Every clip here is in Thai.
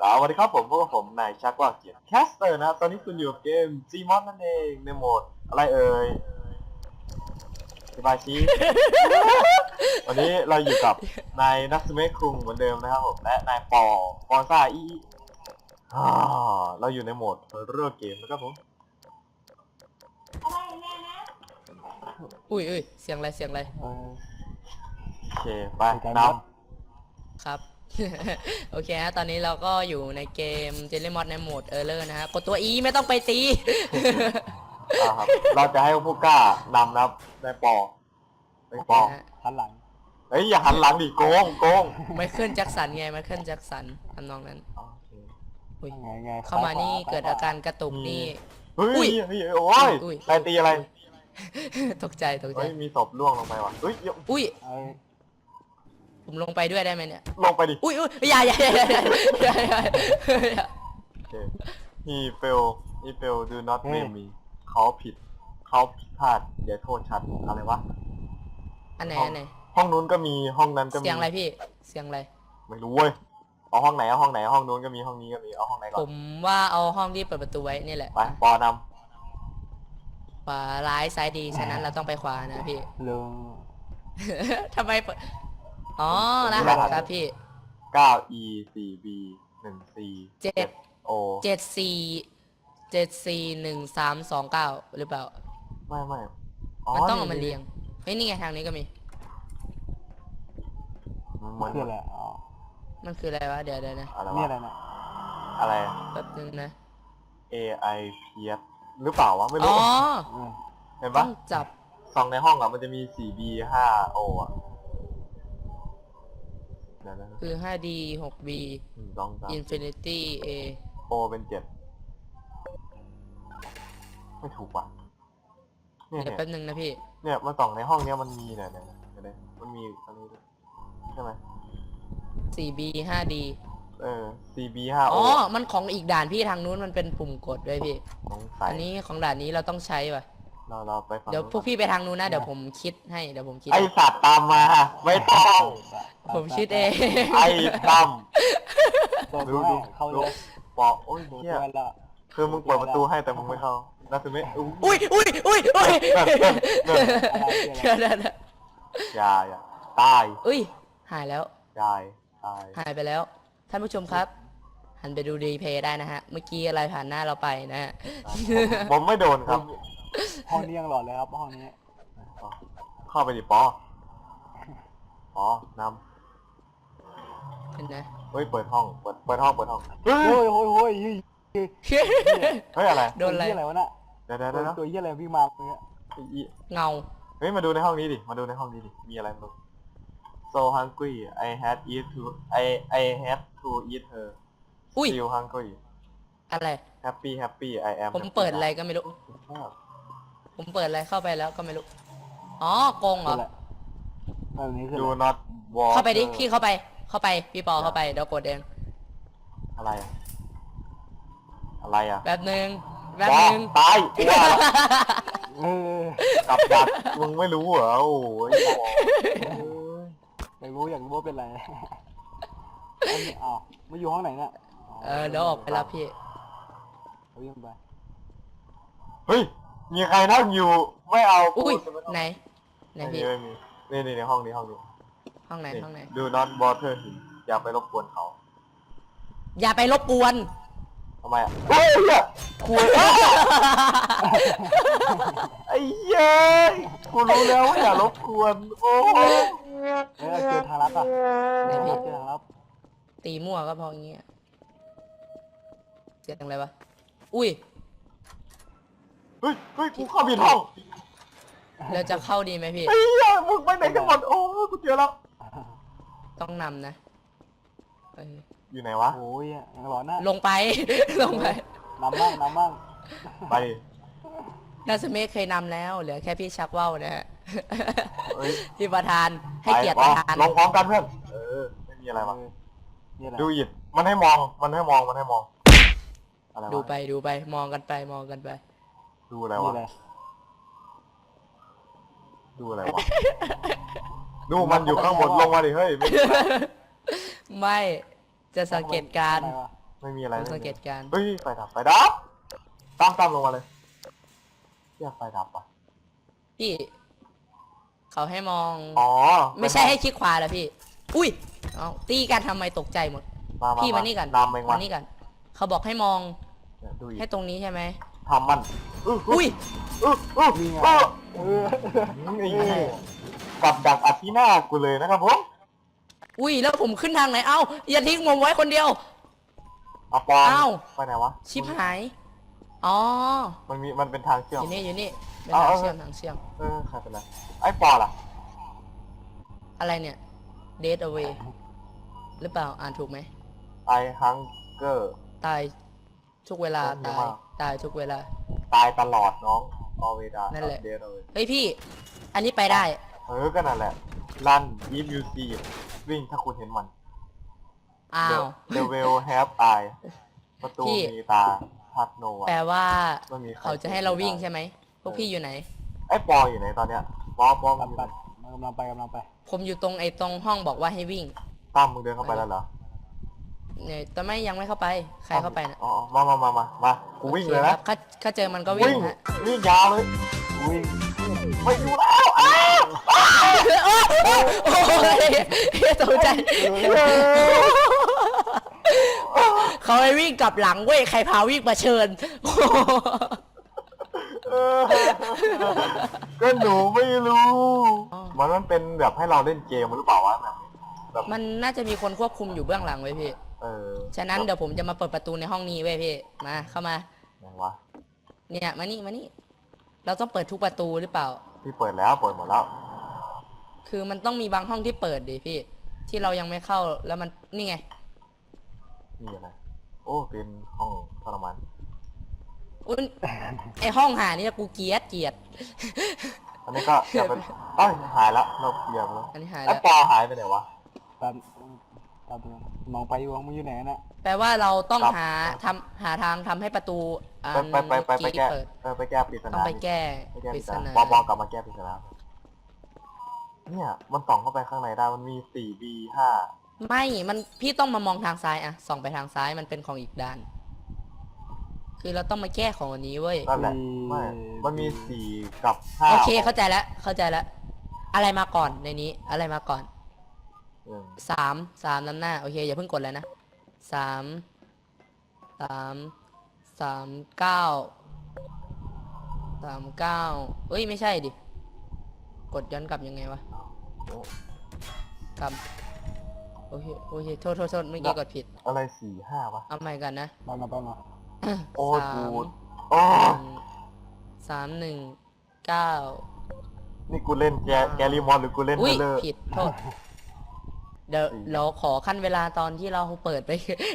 สวัสดีครับผมพวกบผมนายชักว่าเกียรติแคสเตอร์นะครับตอนนี้คุณอยู่กับเกม g m o d นั่นเองในโหมดอะไรเอ่ยสบายชี วันนี้เราอยู่กับนายนักสเมคคุงเหมือนเดิมนะครับผมและนายปอปอซ่าอีอ่าเราอยู่ในโหมดเรื่องเกมนะครับผมอุ้ยอุ้ยเสียงอะไรเสียงอะไรเออโอเคไปไปกันนครับครับ โอเคฮะตอนนี้เราก็อยู่ในเกมเจล l มอดในโหมดเออร์เลอร์นะฮะ กดตัว E ไม่ต้องไปตีำอ่าครับ เราจะให้ผู้กล้านำนะครับนายปอนายปอนะฮะหันหลัง เฮ้ยอย่าหันหลังดิโกงโกงไมเคิลแจ็คสันไงไมเคิลแจ็คสันทำนองนั้นโอเคอุ้ยไงไงเข้ามานี่เกิดอาการกระตุกนี่ เฮ้อุ้ยยเฮ้ยโอ้ยอุ้ย ใครตีอะไร ตกใจตกใจ เฮ้ยมีศพล่วงลงไปว่ะเฮ้ยเดี๋ยวอุ้ย เอ้ย ผมลงไปด้วยได้ไหมเนี่ย ลงไปดิอุ้ยอุ้ยอย่าอย่าอย่าอย่าอย่าอย่าอย่าโอเค he fail he fail do not blame me เขาผิด เขาผิดพลาดอย่าโทษฉันอะไรวะ อันไหนอันไหนห้องนู้นก็มีห้องนั้นก็มีเสียงอะไรพี่เสียงอะไร ไม่รู้เว้ยเอาห้องไหนเอาห้องไหนห้องนู้นก็มีห้องนี้ก็มีเอาห้องไหนก่ผอนมว่าเอาห้องที่เปิดประตูไว้นี่แหละไปปอนขวาร้ายซ้ายดีฉะนั้นเราต้องไปขวานะพี่ลุงทำไมเปิด อ๋อรหัสครับพี่ำ9 e 4 b 1 c เจ็ด o เจ็ดสี่เจ็ดสี่หนึ่งสามสองเก้าหรือเปล่า ไม่ไม่มันต้องเอามาเรียงเฮ้ยนี่ไงทางนี้ก็มีเหมือนคืออะไรอ๋อมันคืออะไรวะ เดี๋ยวเดี๋ยวนะอะไรนี่อะไรวะนะอะไร แป๊บนึงนะ A I P S หรือเปล่าวะไม่อ๋รู้ออืมเห็นต้ปะองจับซองในห้องอะมันจะมี 4B 5 O อะ เดี๋ยวนะคือ 5D 6B หนึ่งสองสาม Infinity A O เป็นเจ็ดไม่ถูกว่ะเนี่ยเดี๋ยวเนี่ยแป๊บนึงนะพี่ เนี่ยมาส่องในห้องเนี้ยมันมีเนี่ยเนี่ยเนี่ยเนี่ยมันมีอันนี้ด้วยใช่ไหม 4B 5D เออ 4B 5 O อ๋อ มันของอีกด่านพี่ทางนู้นมันเป็นปุ่มกดด้วยพี่สงสัยอันนี้ของด่านนี้เราต้องใช้ว่ะ เราเราไปฝั่งเดี๋ยวพวกพี่ไปทางนู้นนะเดี๋ยวผมคิดให้เดี๋ยวผมคิดไอสัตว์ตามมา ไม่ต้องผมคิดเองไอ้ตั้มตัวดูดูดูเข้าเลดูยปอกโอ้ยดูเฮียตัวละคือมึงเปิดประตูให้แต่มึงไม่เข้าน่าจะไม่อุ้ยอุ้ยอุ้ยอุ้ยอุ้ยเดินเดินเดี๋ยวเดี๋ยวเดี๋ยวอย่าอย่าตายอุ้ยหายแล้วยายตายหายไปแล้ว ท่านผู้ชมครับหันไปดูรีเพลย์ได้นะฮะ เมื่อกี้อะไรผ่านหน้าเราไปนะฮะ ผมผมไม่โดนครับ ห้องนี้ยังหลอดเลยครับห้องนี้เข้าไปดิปอปอนำเห็นนะเฮ้ย เปิดห้อง เปิด เปิดห้อง เปิดห้อง เฮ้ย โอ้ยโอ้ยโอ้ยเฮ้ยเฮ้ยอะไร โดนอะไร ตัวเหี้ยอะไรวะน่ะเดี๋ยวเดี๋ยวตัวเดี๋ยวตัวเหี้ยอะไรวิ่งมาเมื่อกี้อีอีเงา เฮ้ย มาดูในห้องนี้ดิ มาดูในห้องนี้ดิ มีอะไรมาดู so hungry I had eat to I I had to eat her อุ้ย still hungry อะไร happy happy I am ผมเปิดอะไรก็ไม่รู้ ผมเปิดอะไรเข้าไปแล้วก็ไม่รู้ อ๋อกงเหรคือออะไรอันนี้คือ do อะไร not walk เข้าไปดิ พี่เข้าไป เข้าไป พี่ปอเข้าไป เดี๋ยวกดเอง อะไรอะอะไรอะแป๊บนึงแป๊บปอนึงตายกลัวเออกับดักมึงไม่รู้เหรอโอ้ยปอเอ้ยอยากรู้อยากรู้ว่าเป็นอะไร อันนี้อ้าวมาอยู่ห้องไหนเนี่ยเออเดี๋ยวออกไปรับพี่ เอาวิ่งไปเฮ้ย มีใครนั่งอยู่ไม่เอาอุ้ยกูจะไม่ไหนไหนไม่มีพี่ไม่มีนี่นี่ในห้องนี้ห้องนี้ห้องไหนห้องไหน ดู not bother him อย่าไปรบกวนเขาอย่าไปรบกวน ทำไมอะเฮ้ยเหี้ยคุยไอ้เย้ยกูรู้แล้วว่าอย่ารบกวนโอ้ยเออเจอทางลับอะไหนพี่ เจอทางลับตีมั่วก็พออย่างเงี้ยเสียงอะไรวะอุ้ยเฮ้ยเฮ้ยกูเข้าผิดห้องเราจะเข้าดีไหมพี่ ไอ้เหี้ยมึงไปไหนกันหมดโอ้ยกูเจอแล้ว ต้องนำนะเอออยู่ไหนวะ โอ้ยยังหลอนนะลงไป ลงไปนำบ้างนำบ้างไป นาสเมฆเคยนำแล้ว เหลือแค่พี่ชักว่าวนะฮะเฮ้ย พี่ประธานให้เกียรติไปประธานลงพร้อมกันเพื่อน เออ ไม่มีอะไรวะเออนี่แหละดูอิดมันให้มอง มันให้มอง มันให้มอง อะไรวะดูไปดูไปมองกันไปมองกันไป ดูอะไรนี่วะแหละดูอะไรวะ ดูมันอยู่ข้างบนลงมาดิเฮ้ย ไม่ไม่จะสังเกตการณ์ทำไมวะไม่มีอะไรผมไม่สังมีเกตการณ์เฮ้ยไฟดับไฟดับตามตามลงมาเลยเรียกไฟดับอะพี่ เขาให้มองอ๋อไม่ใช่ให้คลิกขวาเหรอพี่ อุ้ยเอาตีกันทำไมตกใจหมดมามาพี่มามานี่กันนำเองมามานี่กัน เขาบอกให้มองเนี่ยดูอีกให้ตรงนี้ใช่ไหม ทำมันอื้ออุ้ยอื้ออื้อนี่ไงอื้อเออนี่กับดักอัดที่หน้ากูเลยนะครับผมอุ้ยแล้วผมขึ้นทางไหนเอ้าอย่าทิ้งผมไว้คนเดียว เอาปอนอ้าวไปไหนวะชิบหาย อ๋อ มันมีมันเป็นทางเชื่ออม ยู่นี่อยู่นี่เป็นเอาทางเอาเชื่อมทางเชื่อม เออใครเป็นไรไอ้ปอล่ะอะไรเนี่ย dead away หรือเปล่าอ่านถูกไหมไอฮังเกอร์ตายทุกเวลาโอ้เยอะตายมาก ตายทุกเวลา ตายตลอดน้องอเวดานั่นแหละ เดย์เลยเฮ้ยพี่ อันนี้ไปได้ เออก็นั่นแหละรันยีฟยูซีวิ่งถ้าคุณเห็นมัน อ้าว The will have eye ประตูพี่ มีตาพัดโนวะแปลว่า ไม่มีใครเขาจะให้เราวิ่งใช่ไหม พวกพี่อยู่ไหน ไอ้ปออยู่ไหนตอนเนี้ยปอปอมันอยู่ไหนกำลังไปกำลังไปผมอยู่ตรงไอ้ตรงห้องบอกว่าให้วิ่ง ตั้มมึงเดินเข้าไปแล้วเหรอ เนี่ยแต่ไม่ยังไม่เข้าไป ใครเข้าไปนะอ๋ออ๋อมามามามามากูวิ่งเลยโอคนะครับถ้าถ้าเจอมันก็วิ่งฮะวิ่งยาวเลยวิ่งไม่อยู่แล้วอ้าวโอ้ยตกใจเขาให้วิ่งกลับหลังเว้ยใครพาวิ่งมาเชิญเออก็หนูไม่รู้อ๋อมันมันเป็นแบบให้เราเล่นเกมหรือเปล่าวะแบบแบบมันน่าจะมีคนควบคุมอยู่เบื้องหลังเว้ยพี่ เออฉะนั้นเดี๋ยวผมจะมาเปิดประตูในห้องนี้เว้ยพี่ มาเข้ามา ไหนวะเนี่ยมานี่มานี่ เราต้องเปิดทุกประตูหรือเปล่า พี่เปิดแล้วเปิดหมดแล้ว คือมันต้องมีบางห้องที่เปิดดิพี่ ที่เรายังไม่เข้าแล้วมันนี่ไง นี่อะไรโอ้เป็นห้องทรมานอุ้ยไอห้องหานี่กูเกลียดเกลียด อันนี้ก็จะเป็นเอ้ยหายละเราเคลียร์ไปแล้วอันนี้หายไอ้แล้วปอหายไปไหนวะตา มตามมองไปอยู่มึงอยู่ไหนน่ะ แปลว่าเราต้องครับ หาทำหาทางทำให้ประตูอันไปไปไปไปไปเมื่อแก้เปิดเออไปแก้ปริศต้องนาไปแก้ไปแก้ปปริริศศนานาปอบอกลับมาแก้ปริศนาเนี่ย มันส่องเข้าไปข้างในได้ มันมีสี่บีห้าไม่มันพี่ต้องมามองทางซ้ายอะส่องไปทางซ้ายมันเป็นของอีกด้าน คือเราต้องมาแก้ของอันนี้เว้ยนั่นแหละ ไม่ มันมีสี่กับห้าโอเคเข้าใจแล้วเข้าใจแล้ว อะไรมาก่อนในนี้อะไรมาก่อนหนึ่ง สามสามน้ำหน้า โอเค อย่าเพิ่งกดเลยนะสามสามสามเก้าสามเก้าเอ้ย ไม่ใช่ดิ กดย้อนกลับยังไงวะโอ้กลับโอเคโอเคโทษโทษโทษเมื่อกี้กดผิด อะไรสี่ห้าวะเอาใหม่กันนะไปมาไปมาโอ้ยสามกูโอ้หนึ่งสามหนึ่งเก้านี่กูเล่นแกแกรี่มอนหรือกูเล่นอุ้เทยเลอร์ผิดโทษ เดี๋ยวสี่เราขอขั้นเวลาตอนที่เราเปิดไป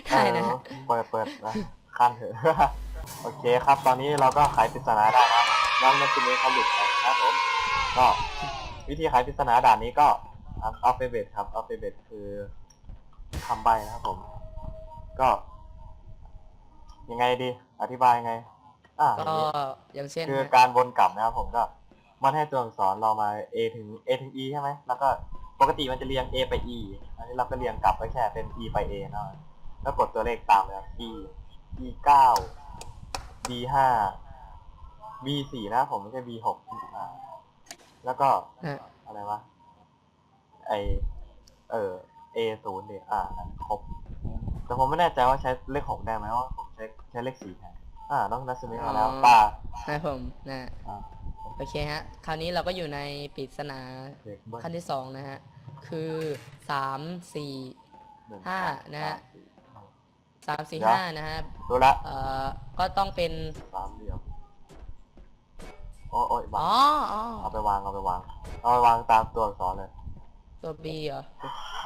ได้นะฮะเออเปิดเปิดนะคันเถอะโอเคครับ ตอนนี้เราก็ไขปริศนาได้นะน้องนักคุณนี้เขาหลุดไปนะครับผมก็วิธีไขปริศนาด่านนี้ก็อัลเฟเบตครับอัลเฟเบตคือคำใบนะครับผม ก็ ยังไงดี อธิบายยังไง อ่าก็อย่างเช่น คือฮะการวนกลับนะครับผมก็ มันให้ตัวอักษรเรามา A ถึง A ถึง E ใช่ไหมแล้วก็ ปกติมันจะเรียง A ไป E อันนี้เราก็เรียงกลับไปแค่เป็น E ไป A เนาะแล้วกดตัวเลขตามเลยครับ E E เก้า B ห้า B สี่นะ ผมไม่ใช่ B หกอ่าแล้วก็ฮะอะไรวะไอเออ A ศูนย์เนี่ยอ่านั่นครบ แต่ผมไม่แน่ใจว่าใช้เลขหกได้ไหมว่าผมใช้ใช้เลขสี่แทนอ่าน้องนัสมิมาแล้วป้าให้ผมนะอ่า โอเคฮะ คราวนี้เราก็อยู่ในปริศนาเด็กเบิ้ลขั้นที่สองนะฮะ คือสามสี่หนึ่งห้าสมนะฮะสามสี่สามสี่ห้านะฮะ รู้ละเอ่อ ก็ต้องเป็น สามเหลี่ยมโอ้ยโอ้ยอ๋วาองอ๋อเอาไปวางเอาไปวางเอาไปวางตามตัวอักษรเลย ตัว B เหรอ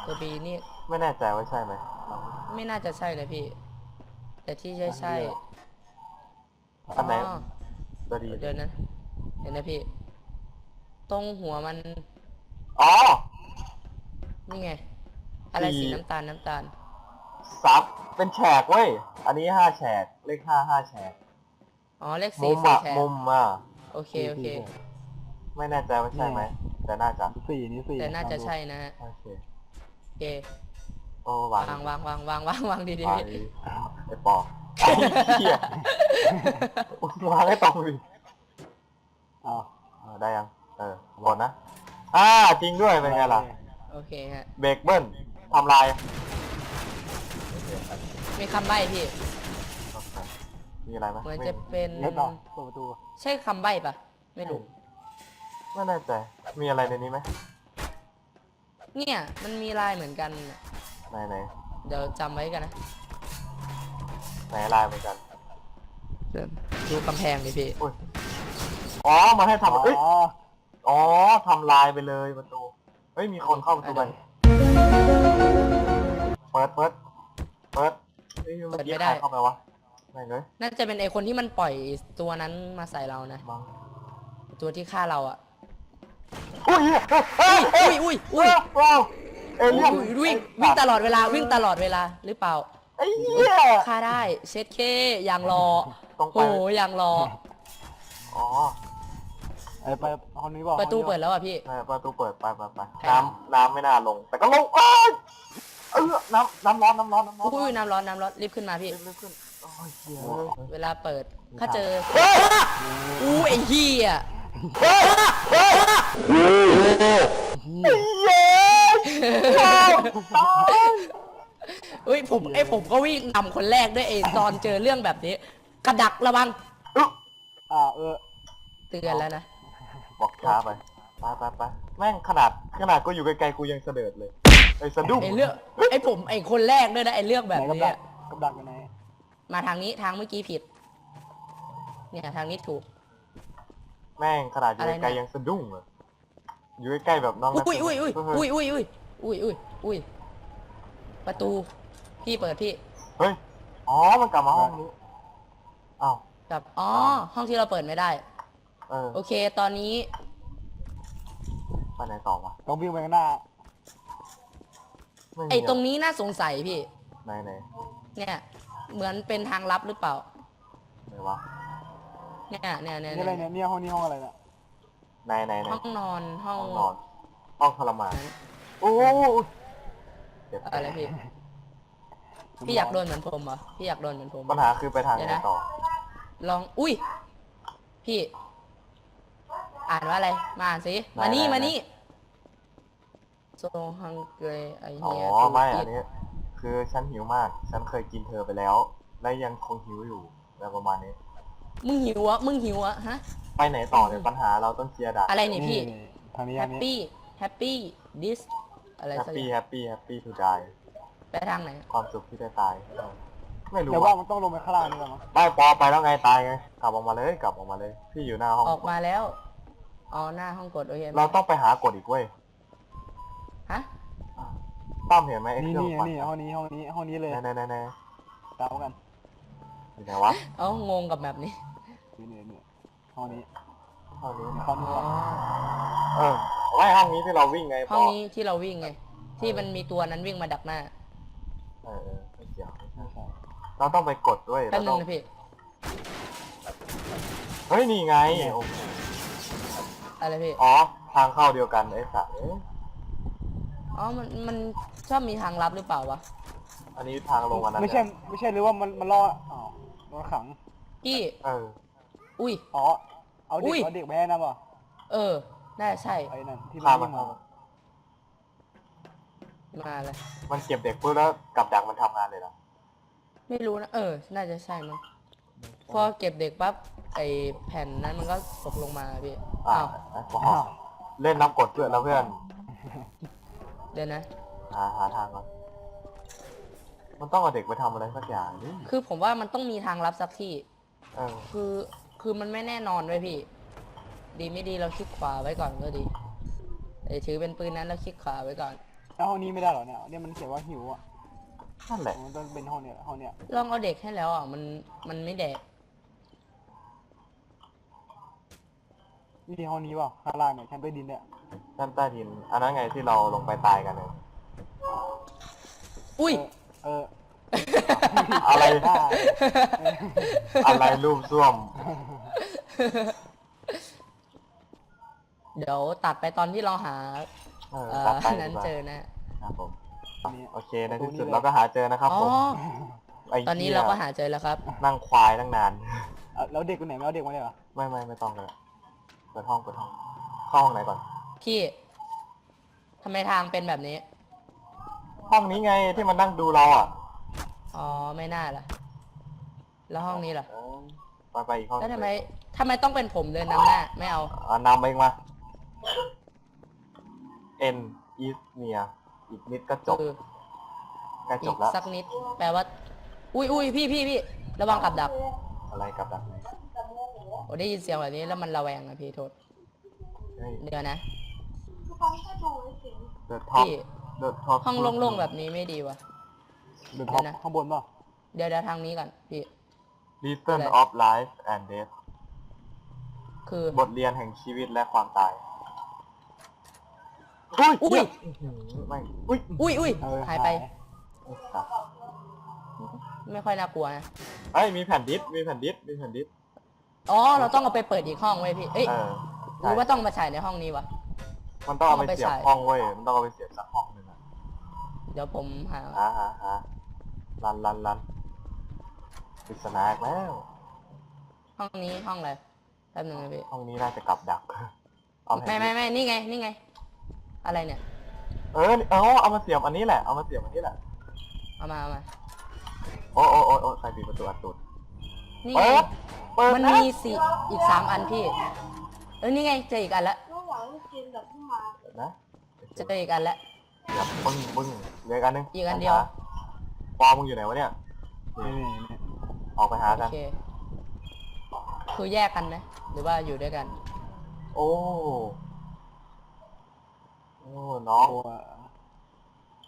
ตัว B นี่ไม่แน่ใจว่าใช่ไหมลองไม่น่าจะใช่เลยพี่ แต่ที่ใช่ใช่อันไหนอ๋อตัวดีเดี๋ยวนะ เดี๋ยวนะพี่ ตรงหัวมันอ๋อ นี่ไง อะไรสี่สีน้ำตาลน้ำตาลซับเป็นแฉกเว้ย อันนี้ห้าแฉก เลขห้าห้าแฉก อ๋อเลขมุสี่มสี่อะแฉกมุมอะโอเคโอเค ไม่แน่ใจว่าใช่ไหม แต่น่าจะสี่นี่สี่แต่น่าจะใช่นะฮะโอเคโอเคโอ้วางวางวางวางวางวางวางดีดีไปพี่ไอ้ปอกไอ้เหี้ยวางให้ตรง ดิอ้าวอ่าได้ยัง เออหมดนะ อ่า จริงด้วยเป็นไงล่ะ โอเคฮะ เบรกเบิ้ลทำลายมีคำใบ้พี่ โอเคมีอะไรไหมเหมือนจะเป็น เล็บเหรอเปิดประตูใช่คำใบ้ปะไม่รู้ ไม่แน่ใจ มีอะไรในนี้ไหมเนี่ย มันมีลายเหมือนกันน่ะไหนไหนเดี๋ยวจำไว้กันนะไหนลายเหมือนกัน เดี๋ยวดูกำแพงดิพี่ อุ้ย อ๋อ มาให้ทำเอ้ยอ๋ออ๋อทำลายไปเลยประตู เฮ้ย มีคนเข้าประตูไป เปิดเปิดเปิดเฮ้ยเมื่อกี้ใครเข้าไปวะไหนเลยน่าจะเป็นไอคนที่มันปล่อยตัวนั้นมาใส่เรานะบังตัวที่ฆ่าเราอะอุ้ยเฮ้ยเฮ้ยอุ้ยเฮ้อุ้ยยอุ้ยว้าวเอเลี่ยนอุ้ยวิ่งวิ่งตลอดเวลาวิ่งตลอดเวลาหรือเปล่าไอ้เหี้ยฆ่าได้เช็ดเคอย่างรอต้องไปโอ้ยอย่างรออ๋อ ไอ้ไปห้องนี้บอกประตูเปิดแล้วอะพี่ใช่ประตูเปิดไปไปไปน้ำน้ำไม่น่าลง แต่ก็ลงเอ้ยเออน้ำน้ำร้อนน้ำร้อนน้ำร้อนอุ้ยน้ำร้อนน้ำร้อนรีบขึ้นมาพี่รีบๆขึ้นโอ้ยเหี้ยเวลาเปิดถ้าเจอเฮ้ยอู้ไอ้เหี้ยเฮ้ยเฮ้ยเย้ตายเฮ้ยผมไอ้ผมก็วิ่งนำคนแรกด้วยไอ้ตอนเจอเรื่องแบบนี้ กระดักระวังอึ๊ะอ่าเออเตือนแล้วนะ บอกช้าไปไปไปไปแม่งขนาดขนาดกูอยู่ไกลๆกูยังเสด็จเลยไอ้สะดุ้งไอ้เรื่องไอ้ผมไอ้คนแรกด้วยนะไอ้เรื่องแบบไหนกับนี้ดักอะกับดักอยู่ไหนมาทางนี้ทางเมื่อกี้ผิด เนี่ยทางนี้ถูก แม่งขนาดอยู่อะไรไกลนะ ๆยังสะดุ้งเลยอยู่ใกล้ๆแบบน้องอุ้ยอุ้ยอุ้ยเฮ้อุ้ยอุ้ยอุ้ยอุ้ยอุ้ยอุ้ยประตูพี่เปิดพี่เฮ้ยอ๋อมันกลับมาห้องนี้อ้าว กับอ๋อห้องที่เราเปิดไม่ได้ เออโอเค ตอนนี้ ไปไหนต่อวะต้องวิ่งไปข้างหน้าม่มีไอ้ตรงนี้น่าสงสัยพี่ ไหนไหนเนี่ย เหมือนเป็นทางลับหรือเปล่า ไหนวะเนี่ยเนี่ยเนี่ยนี่อะไรเนี่ยเนี่ยห้องนี้ห้องอะไรเนี่ยไหนไหนไหนห้องนอนห้องห้องนอนห้องทรมานโอ้เจ็บอะไรพี่พี่อยากโดนเหมือนผมเหรอพี่อยากโดนเหมือนผม ปัญหาคือไปทางเดี๋ไหยวนนะ ต่อลองอุ้ย พี่ อ่านว่าอะไร มาอ่านสิมานี่ มานี่ so hungry I อ๋อ hear ไม่ to อัน eat นี้ คือฉันหิวมาก ฉันเคยกินเธอไปแล้ว และยังคงหิวอยู่อะไรประมาณนี้ มึงหิวอะมึงหิวอะฮะ ไปไหนต่อเนี่ยปัญหาเราต้องเคลียร์ด่านอะไรนี่พี่ ทางนี้อันนี้ happy happy this อะไรแฮปสักอปี้ย่างแฮปปี้แฮปปี้ทูดายไปทางไหน ความสุขที่ได้ตายเออไม่รู้แต่ว่าว่ามันต้องลงไปข้างล่างนี่ก่อนมั้งได้ปอไปแล้วไงตายไง กลับออกมาเลย กลับออกมาเลย พี่อยู่หน้าห้อง ออกมาแล้ว อ๋อหน้าห้องกดโอเคไหมเราต้องไปหากดอีกเว้ยฮะตั้มเห็นไหมไอ้นี่เครื่องนี่ปั่นนี่ห้องนี้ห้องนี้ห้องนี้เลยไหนไหนไหนไหนตามกันอยู่ไหนวะเอ้างงกับแบบนี้นี่นี่นี่ห้องนี้ห้องนี้ห้องนี้อ๋อเออไม่ห้องนี้ที่เราวิ่งไงห้องปนี้ที่เราวิ่งไงที่มันมีตัวนั้นวิ่งมาดักหน้าเออเออไม่เกี่ยวไม่ใช่ไม่ใช่เราต้องไปกดด้วยแป๊บเรานึต้องงนะพี่เฮ้ยนี่ไงโอ้โห อะไรพี่ อ๋อ ทางเข้าเดียวกันไอ้สัตว์เอ้ยอ๋อ มัน มันชอบมีทางลับหรือเปล่าวะ อันนี้ทางลงอันนั้นไม่ใช่เนี่ยไม่ใช่หรือว่ามันมันล่ออ๋อมันขัง พี่ เออ อุ้ย อ๋อ เอาอุ้เด็กยเอาเด็กไปให้นะป่ะเออ น่าจะใช่ ไอ้นั่นที่พามันมันวิ่งเข้ามา มาเลย มันเก็บเด็กปุ๊บแล้วกับดักมันทำงานเลยเหรอไม่รู้นะ เออ น่าจะใช่มั้ง พอเก็บเด็กปั๊บไอแผ่นนั้นมันก็ตกลงมาพี่อ่าอ้าวไอ้ปออ้าวเล่นน้ำกดเพื่อนแล้วเพื่อนเดี๋ยวนะหาหาทางก่อนมันต้องเอาเด็กไปทำอะไรสักอย่างนี่คือผมว่ามันต้องมีทางลับสักที่เออคือคือมันไม่แน่นอนไว้ยพี่ ดีไม่ดีเราคลิกขวาไว้ก่อนก็ดีไอถือเป็นปืนนั้นแล้วคลิกขวาไว้ก่อนแล้วห้องนี้ไม่ได้เหรอเนี่ยเนี่ยมันเขียนว่าหิวอะนั่นแหละมันต้องเป็นห้องเนี้ยห้องเนี้ยลองเอาเด็กให้แล้วอะมันมันไม่แดก นี่ที่ห้องนี้เปล่าข้างล่างเนี่ยชั้นใต้ดินเนี่ยด้านใต้ดิน อันนั้นไงที่เราลงไปตายกันเลยอุ้ย เออ อะไรอ่าอะไรรูปส้วม เดี๋ยวตัดไปตอนที่เราหาเออเอ่อตัดไปนั้นดีกว่าเจอนะ ครับผมนี่โอเคในที่สุดเราก็หาเจอนะครับอ๋อ ผมไอ้ตอนนี้หี้ยเราก็หาเจอแล้วครับ นั่งควายตั้งนาน เอาแล้วเด็กคนไหนไม่เอาเด็กมาเลยเหรอไม่ไม่ไม่ต้องกันละ เปิดห้องเปิดห้องเข้าห้องไหนก่อน พี่ทำไมทางเป็นแบบนี้ ห้องนี้ไงที่มันนั่งดูเราอะอ๋อไม่น่าล่ะ แล้วห้องนี้ล่ะ เออไปไปอีกห้องแล้วทำไมทำไมต้องเป็นผมเดินนำหน้า ไม่เอา อ่านำไปเองมา N is near อีกนิดก็จบคือใกล้จอีบกแล้ว สักนิด แปลว่า อุ้ยอุ้ยพี่พี่พี่ระวังกับดักอะไรกับดักไหนโอ้ ได้ยินเสียงแบบนี้แล้วมันระแวงนะพี่โทษเฮ้ยเดี๋ยวนะ The top พี่ The top ห้องโล่งๆแบบนี้ไม่ดีว่ะ เดินท็อปเดี๋ยวนะ ข้างบนเปล่าเดี๋ยวเดี๋ยวทางนี้ก่อนพี่ Lesson อะไร of life and death คือบทเรียนแห่งชีวิตและความตายอุ้ยอื้อหือไม่อุ้ยอุ้ยอุ้ยเออหายไปไอ้สัสไม่ค่อยน่ากลัวนะ เอ้ยมีแผ่นดิสมีแผ่นดิสมีแผ่นดิส อ๋อ เราต้องเอาไปเปิดอีกห้องไว้ยพี่ เอ้ยเออหใช่รือว่าต้องมาฉายในห้องนี้วะ มันต้องเอาไปเอาไปเสียบฉายห้องเว้ยมันต้องเอาไปเสียบสักห้องหนึ่งอะเดี๋ยวผมหา หาหาหาลันลันลันปริศนาอีกแล้ว ห้องนี้ห้องอะไรแป๊บหนึงนะพี่ ห้องนี้น่าจะกลับดักเอาแผ่นไม่ดิสไม่ไม่นี่ไง นี่ไง อะไรเนี่ย เออเอาเอามาเสียบอันนี้แหละ เอามาเสียบอันนี้แหละ เอามาเอามา โอ้โอ้โอ้โอ้ใครปิดประตูอัดตูดนี่เปิไงด เปิดมันนะมีสี่อีกสามอันพี่ เออนี่ไงเจออีกอันละระหว่างเกมแบบที่มาเปิดนะเจออีกอันละเสียบปึ้งปึ้งเหลืออกอันนึงอีกอันเดียว ปอมึงอยู่ไหนวะเนี่ยนี่นี่นี่ออกไปหาโอกัน เคคือแยกกันไหมหรือว่าอยู่ด้วยกันโอ้โอ้น้องตัว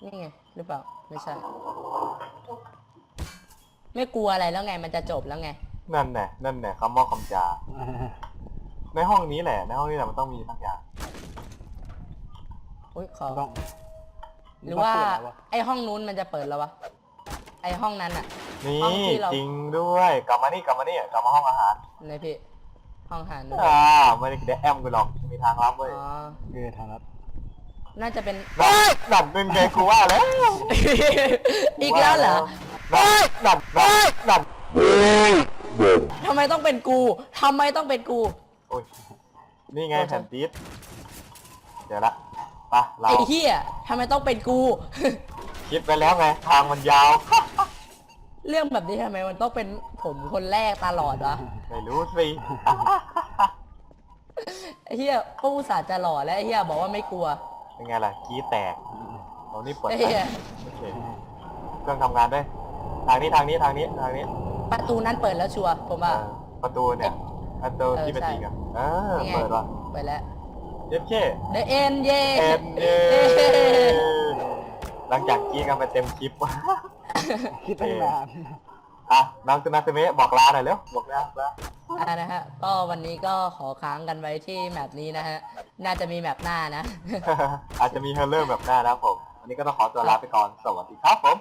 นี่ไงหรือเปล่าไม่ใช่ ไม่กลัวอะไรแล้วไงมันจะจบแล้วไง นั่นแน่นั่นแน่คำว่าคำจา ในห้องนี้แหละ ในห้องนี้แหละมันต้องมีสักอย่างอุ้ยขอต้องหรือว่าต้องเปิดแล้วะไอห้องนู้นมันจะเปิดแล้ววะไอห้องนั้นอะ นี่ห้องที่เรา จริงด้วยกลับมานี่กลับมานี่กลับมาห้องอาหารในพี่ห้องอาหารนู้นอ่าไม่ได้ได้แอมกูหรอกมีทางลับเว้ยอ๋อคือทางลัดน่าจะเป็น นั่นนั่นเป็นไงกูว่าแล้วอีกแล้วเหรอ นั่นนั่นนั่นนั่น ทำไมต้องเป็นกูทำไมต้องเป็นกู โอ้ยนี่ไงโอ้ย แผ่นดิสเดี๋ยวละไปเราไอ้เหี้ยทำไมต้องเป็นกู คิดไปแล้วไงทางมันยาว เรื่องแบบนี้ทำไมมันต้องเป็นผมคนแรกตลอดวะไม่รู้สิไอ้เหี้ยก็อุตส่าห์จะหล่อแล้วไอ้เหี้ยบอกว่าไม่กลัวเป็นไงล่ะกี้แตกเรานี่เปิดไอ้ไปเหี้ยโอเคเครื่องทำงานด้วยทางนี้ทางนี้ทางนี้ทางนี้ ประตูนั้นเปิดแล้วชัวร์ผมว่าเออประตูเนี่ยประตูเออที่เป็นใช่จริงอะเออนี่ไง เปิดว่ะเปิดแล้ว เย็บเช่ The End เย่ เอ็นเย่หลังจากกี้กันไปเต็มคลิปคิดตั้งนาน อะน้องตุนาเซเมะบอกลาหน่อยเร็วบอกลาลา อ่านะฮะ ก็วันนี้ก็ขอค้างกันไว้ที่แมปนี้นะฮะ น่าจะมีแมปหน้านะ อาจจะมีเฮลเลอร์แบบหน้านะครับผม วันนี้ก็ต้องขอตัวลาไปก่อน สวัสดีครับผม